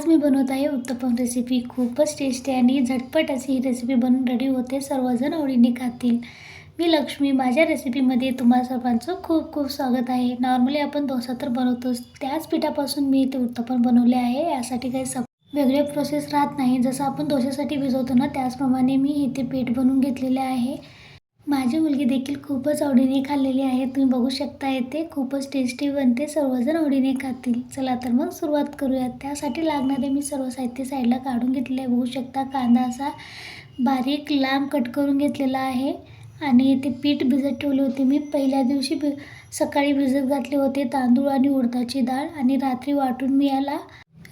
आज मी बनवत आहे उत्तपम रेसिपी खूपच टेस्टी आणि झटपट अशी ही रेसिपी बनून रेडी होते सर्वजण आवडीने खातील. मी लक्ष्मी माझ्या रेसिपीमध्ये तुम्हा सर्वांचं खूप खूप स्वागत आहे. नॉर्मली आपण डोसा तर बनवतोच. त्याच पिठापासून मी इथे उत्तपम बनवले आहे. यासाठी काही सप वेगळे प्रोसेस राहत नाही. जसं आपण डोशासाठी भिजवतो ना त्याचप्रमाणे मी इथे पीठ बनवून घेतलेले आहे. माझी मुलगी देखील खूपच आवडीने खाल्लेली आहे. तुम्ही बघू शकता येते खूपच टेस्टी बनते. सर्वजण आवडीने खातील. चला तर मग सुरुवात करूयात. त्यासाठी लागणारे मी सर्व साहित्य साईडला काढून घेतले बघू शकता कांदा असा बारीक लांब कट करून घेतलेला आहे. आणि ते पीठ भिजत ठेवले होते मी. पहिल्या दिवशी भि सकाळी भिजत घातले होते तांदूळ आणि उडदाची डाळ. आणि रात्री वाटून मी याला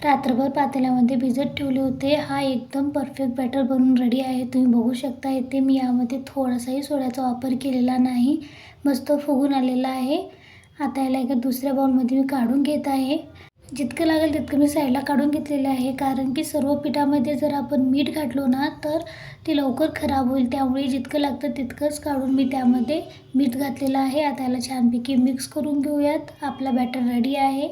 रात्रभर पातेल्यामध्ये भिजत ठेवले होते. हा एकदम परफेक्ट बॅटर बनून रेडी आहे. तुम्ही बघू शकता येथे मी यामध्ये थोडासाही सोड्याचा वापर केलेला नाही. मस्त फुगून आलेला आहे. आता याला एका दुसऱ्या बाउलमध्ये मी काढून घेत आहे. जितकं लागेल तितकं मी साईडला काढून घेतलेलं आहे. कारण की सर्व पिठामध्ये जर आपण मीठ घातलो ना तर ते लवकर खराब होईल. त्यामुळे जितकं लागतं तितकंच काढून मी त्यामध्ये मीठ घातलेलं आहे. आता याला छानपैकी मिक्स करून घेऊयात. आपला बॅटर रेडी आहे.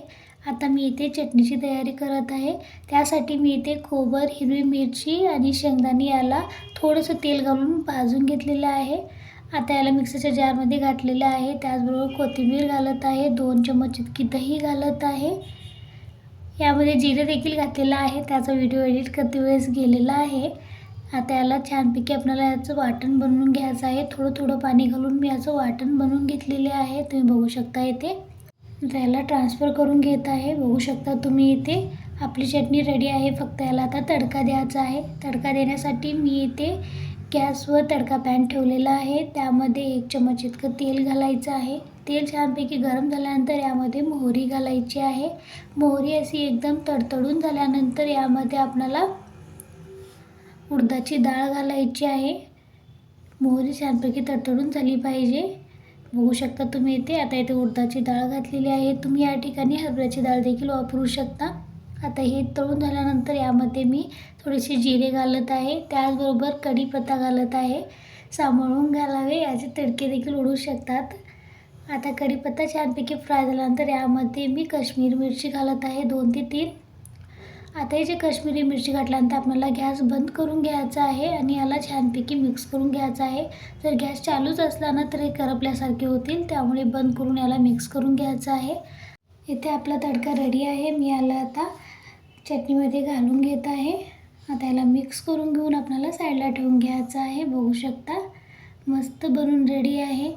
आता मी इथे चटणीची तयारी करत आहे. त्यासाठी मी इथे खोबर हिरवी मिरची आणि शेंगदाणे याला थोडंसं तेल घालून भाजून घेतलेलं आहे. आता याला मिक्सरच्या जारमध्ये घातलेलं आहे. त्याचबरोबर कोथिंबीर घालत आहे. दोन चम्मच इतकी दही घालत आहे. यामध्ये जिरे देखील घातलेलं आहे. त्याचा व्हिडिओ एडिट करते वेळेस गेलेला आहे. आता याला छानपैकी आपल्याला याचं वाटण बनवून घ्यायचं आहे. थोडं थोडं पाणी घालून मी याचं वाटण बनवून घेतलेले आहे. तुम्ही बघू शकता इथे. त्याला ट्रान्सफर करून घेत आहे. बघू शकता तुम्ही इथे आपली चटणी रेडी आहे. फक्त याला आता तडका द्यायचा आहे. तडका देण्यासाठी मी इथे गॅसवर तडका पॅन ठेवलेला आहे. त्यामध्ये एक चमच इतकं तेल घालायचं आहे. तेल छानपैकी गरम झाल्यानंतर यामध्ये मोहरी घालायची आहे. मोहरी अशी एकदम तडतडून झाल्यानंतर यामध्ये आपल्याला उडदाची डाळ घालायची आहे. मोहरी छानपैकी तडतडून झाली पाहिजे. बघू शकता तुम्ही इथे. आता इथे उडदाची डाळ घातलेली आहे. तुम्ही या ठिकाणी हरभऱ्याची डाळ देखील वापरू शकता. आता हे तळून झाल्यानंतर यामध्ये मी थोडेसे जिरे घालत आहे. त्याचबरोबर कढीपत्ता घालत आहे. सांभाळून घालावे याचे तडके देखील उडू शकतात. आता कढीपत्ता छानपैकी फ्राय झाल्यानंतर यामध्ये मी काश्मीर मिरची घालत आहे. दोन ते तीन आता हे जे काश्मीरी मिरची घातल्यानंतर आपल्याला गॅस बंद करून घ्यायचा आहे आणि याला छानपैकी मिक्स करून घ्यायचा आहे. जर गॅस चालूच असला ना तर हे करपल्यासारखे होतील. त्यामुळे बंद करून याला मिक्स करून घ्यायचं आहे. इथे आपला तडका रेडी आहे. मी याला आता चटणीमध्ये घालून घेत आहे. आता याला मिक्स करून घेऊन आपल्याला साईडला ठेवून घ्यायचं आहे. बघू शकता मस्त बनून रेडी आहे.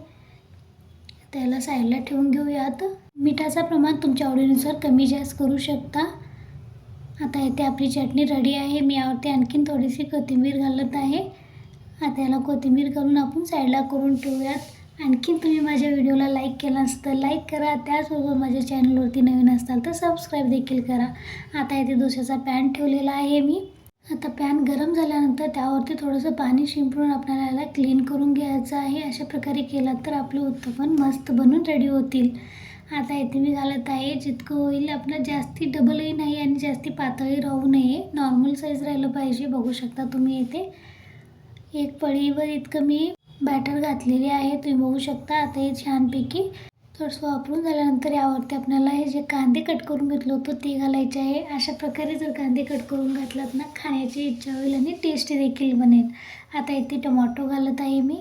त्याला साईडला ठेवून घेऊयात. मिठाचं प्रमाण तुमच्या आवडीनुसार कमी जास्त करू शकता. आता इथे आपली चटणी रेडी आहे. मी यावरती आणखीन थोडीशी कोथिंबीर घालत आहे. आता याला कोथिंबीर घालून आपण साईडला करून ठेवूयात. आणखीन तुम्ही माझ्या व्हिडिओला लाईक केला असतं तर लाईक करा. त्याचबरोबर माझ्या चॅनलवरती नवीन असाल तर सबस्क्राईब देखील करा. आता इथे डोशाचा पॅन ठेवलेला आहे मी. आता पॅन गरम झाल्यानंतर त्यावरती थोडंसं पाणी शिंपडून आपल्याला याला क्लीन करून घ्यायचं आहे. अशा प्रकारे केला तर आपले उत्तपन मस्त बनून रेडी होतील. आता इथे मी घालत आहे. जितकं होईल आपलं जास्ती डबलही नाही आणि जास्ती पातळही राहू नये. नॉर्मल साईज राहिलं पाहिजे. बघू शकता तुम्ही इथे. एक पळीवर इतकं मी बॅटर घातलेले आहे. तुम्ही बघू शकता आता हे छानपैकी थोडंसं वापरून झाल्यानंतर यावरती आपल्याला हे जे कांदे कट करून घेतलं होतं ते घालायचे आहे. अशा प्रकारे जर कांदे कट करून घातलात ना खाण्याची इच्छा होईल आणि टेस्टी देखील बनेल. आता इथे टोमॅटो घालत आहे मी.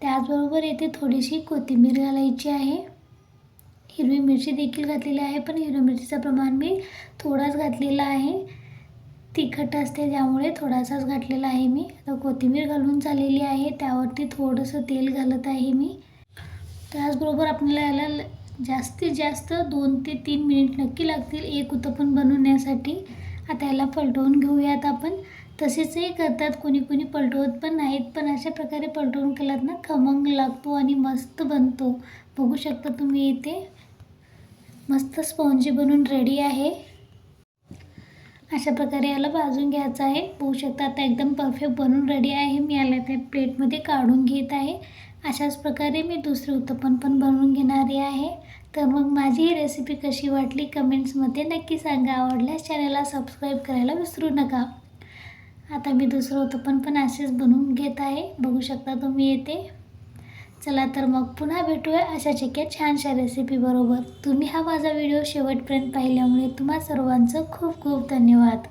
त्याचबरोबर येथे थोडीशी कोथिंबीर घालायची आहे. हिरवी मिरची देखील घातलेली आहे पण हिरवी मिरचीचं प्रमाण मी थोडाच घातलेला आहे. तिखट असते त्यामुळे थोडासाच घातलेला आहे मी. आता कोथिंबीर घालून झालेली आहे त्यावरती थोडंसं तेल घालत आहे मी. त्याचबरोबर आपल्याला याला जास्तीत जास्त दोन ते तीन मिनिट नक्की लागतील एक उत्तपन बनवण्यासाठी. आता याला पलटवून घेऊयात आपण. तसेचही करतात. कोणी कोणी पलटवत पण नाहीत. पण अशा प्रकारे पलटवून केलात ना खमंग लागतो आणि मस्त बनतो. बघू शकता तुम्ही इथे. मस्त स्पॉन्जी बनून रेडी आहे. अशा प्रकारे याला भाजून घ्यायचं आहे. बघू शकता आता एकदम परफेक्ट बनून रेडी आहे. मी याला त्या प्लेटमध्ये काढून घेत आहे. अशाच प्रकारे मी दुसरे उत्तपन पण बनवून घेणारी आहे. तर मग माझी ही रेसिपी कशी वाटली? कमेंट्समध्ये नक्की सांगा. आवडल्यास चॅनलला सबस्क्राईब करायला विसरू नका. आता मी दुसरं उत्पन्न पण असेच बनवून घेत आहे. बघू शकता तुम्ही येते चला तर मग पुन्हा भेटूया अशाच एका छानशा रेसिपीबरोबर तुम्ही हा माझा व्हिडिओ शेवटपर्यंत पाहिल्यामुळे तुम्हा सर्वांचं खूप खूप धन्यवाद.